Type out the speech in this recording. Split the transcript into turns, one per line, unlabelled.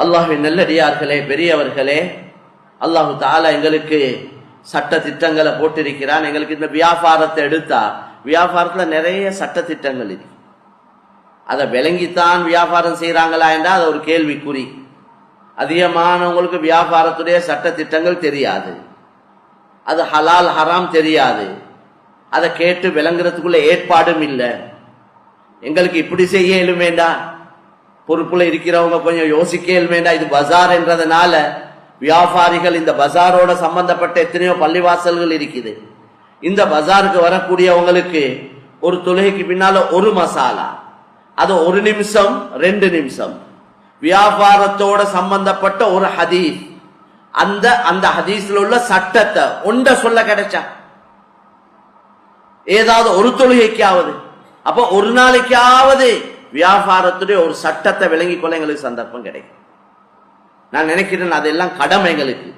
அல்லாஹின் நல்லடியார்களே பெரியவர்களே அல்லாஹு தாலா எங்களுக்கு சட்ட திட்டங்களை போட்டிருக்கிறான். எங்களுக்கு இந்த வியாபாரத்தை எடுத்தா வியாபாரத்தில் நிறைய சட்ட திட்டங்கள் இருக்கு. அதை விளங்கித்தான் வியாபாரம் செய்கிறாங்களா என்றால் அது ஒரு கேள்விக்குறி. அதிகமானவங்களுக்கு வியாபாரத்துடைய சட்ட திட்டங்கள் தெரியாது. அது ஹலால் ஹராம் தெரியாது. அதை கேட்டு விளங்குறதுக்குள்ள ஏற்பாடும் இல்லை. எங்களுக்கு இப்படி செய்ய இயலுமேண்டா பொறுப்புல இருக்கிறவங்க கொஞ்சம் யோசிக்கல் வேண்டாம் இது பஜார் என்றதுனால வியாபாரிகள் இந்த பஜாரோட சம்பந்தப்பட்ட எத்தனையோ பள்ளிவாசல்கள் இருக்குது. இந்த பஜாருக்கு வரக்கூடியவங்களுக்கு ஒரு தொழுகைக்கு பின்னால ஒரு மசாலா. அது ஒரு நிமிஷம் ரெண்டு நிமிஷம். வியாபாரத்தோட சம்பந்தப்பட்ட ஒரு ஹதீஸ். அந்த அந்த ஹதீஸ்ல உள்ள சட்டத்தை ஒண்ட சொல்ல கிடைச்சா? ஏதாவது ஒரு தொழுகைக்காவது. அப்ப ஒரு நாளைக்காவது வியாபாரத்துடைய ஒரு சட்டத்தை விளங்கிக் கொள்ள எங்களுக்கு சந்தர்ப்பம் கிடைக்கும். நான் நினைக்கிறேன் அதெல்லாம் கடமை எங்களுக்கு.